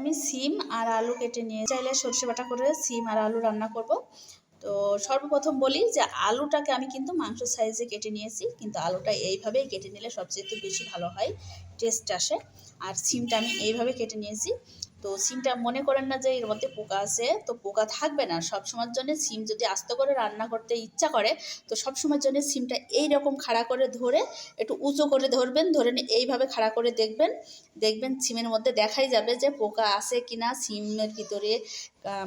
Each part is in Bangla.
আমি সিম আর আলু কেটে নিয়ে চাইলে সর্ষে বাটা করে সিম আর আলু রান্না করব। তো সর্বপ্রথম বলি যে আলুটাকে আমি কিন্তু মাংস সাইজে কেটে নিয়েছি, কিন্তু আলুটা এইভাবেই কেটে নিলে সবচেয়ে বেশি ভালো হয়। টেস্ট আসে। আর সিমটা আমি এইভাবে কেটে নিয়েছি। তো সিমটা মনে করেন না যে এর মধ্যে পোকা আছে, তো পোকা থাকবে না। সব সময়ের জন্য সিম যদি আস্ত করে রান্না করতে ইচ্ছা করে, তো সব সময়ের জন্য সিমটা এই রকম খাড়া করে ধরে, একটু উঁচু করে ধরবেন। ধরে এইভাবে খাড়া করে দেখবেন। দেখবেন সিমের মধ্যে দেখাই যাবে যে পোকা আছে কিনা, সিমের ভিতরে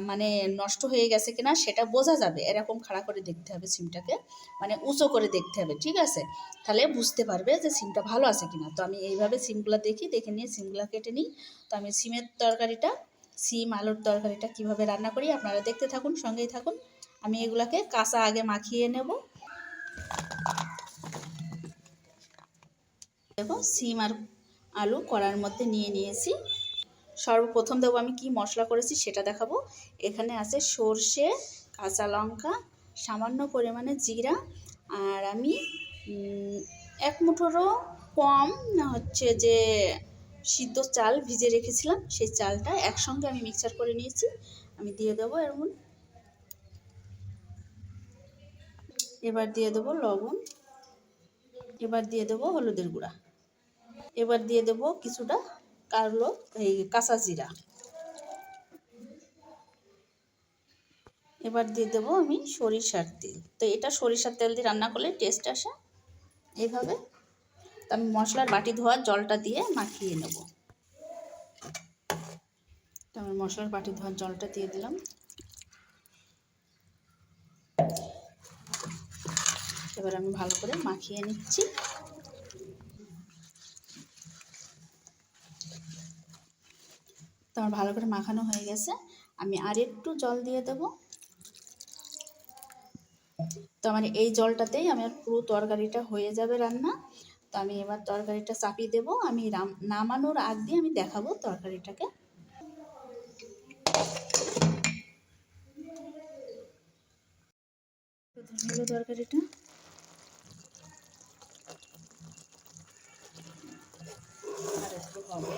মানে নষ্ট হয়ে গেছে কিনা, সেটা বোঝা যাবে। এরকম খাড়া করে দেখতে হবে সিমটাকে। মানে উঁচু করে দেখতে হবে, ঠিক আছে? তাহলে বুঝতে পারবে যে সিমটা ভালো আছে কিনা। তো আমি এইভাবে সিমগুলো দেখি, দেখে নিয়ে সিমগুলো কেটে নিই। তো আমি সিমের তরকারিটা, সিম, আলুর তরকারিটা কীভাবে রান্না করি আপনারা দেখতে থাকুন, সঙ্গেই থাকুন। আমি এগুলাকে কাঁচা আগে মাখিয়ে নেব। দেখো, সিম আর আলু কড়ার মধ্যে নিয়ে নিয়েছি। সর্বপ্রথম দেবো আমি কি মশলা করেছি সেটা দেখাবো। এখানে আছে সর্ষে, কাঁচা লঙ্কা, সামান্য পরিমাণে জিরা। আর আমি এক মুঠোরও কম হচ্ছে যে সিদ্ধ চাল ভিজে রেখেছিলাম, সেই চালটা একসঙ্গে আমি মিক্সচার করে নিয়েছি। আমি দিয়ে দেবো এমন এবার দিয়ে দেবো লবণ। এবার দিয়ে দেবো হলুদের গুঁড়া। এবার দিয়ে দেবো কিছুটা কালো, এই কাঁচা জিরা। এবার দিয়ে দেবো আমি সরিষার তেল। তো এটা সরিষার তেল দিয়ে রান্না করলে টেস্ট আসে। এইভাবে আমি মশলার বাটি ধোয়ার জলটা দিয়ে মাখিয়ে নেব। তো আমি মশলার বাটি ধোয়ার জলটা দিয়ে দিলাম। এবার আমি ভালো করে মাখিয়ে নিচ্ছি। তো আমার ভালো করে মাখানো হয়ে গেছে। আমি আর একটু জল দিয়ে দেব। তো আমার এই জলটাতেই আমার পুরো তরকারিটা হয়ে যাবে রান্না। তো আমি এবার তরকারিটা চাপিয়ে দেব। আমি নামানোর আগ দিয়ে আমি দেখাবো তরকারিটাকে। হবে।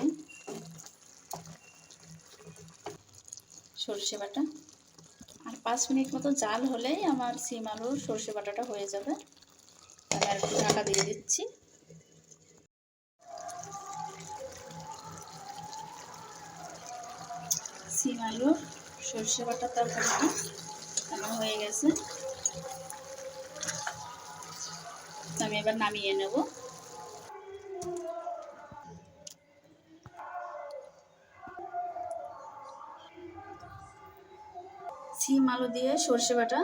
সর্ষে বাটা। আর পাঁচ মিনিট মতো জাল হলেই আমার সিম আলুর সর্ষে বাটাটা হয়ে যাবে। আমি আর একটু ঢাকা দিয়ে দিচ্ছি। সিম আলুর সর্ষে বাটা তরকারিটা আমার হয়ে গেছে। আমি এবার নামিয়ে নেব। সিম আলু দিয়ে সর্ষে বাটা,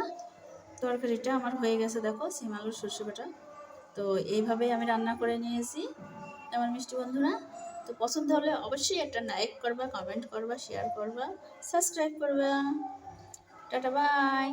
তরকারিটা আমার হয়ে গেছে দেখো, সিম আলুর সর্ষে বাটা। তো এইভাবেই আমি রান্না করে নিয়েছি। আমার মিষ্টি বন্ধুরা তো পছন্দ হলে অবশ্যই একটা লাইক করবা কমেন্ট করবা শেয়ার করবা সাবস্ক্রাইব করবা। Tata bye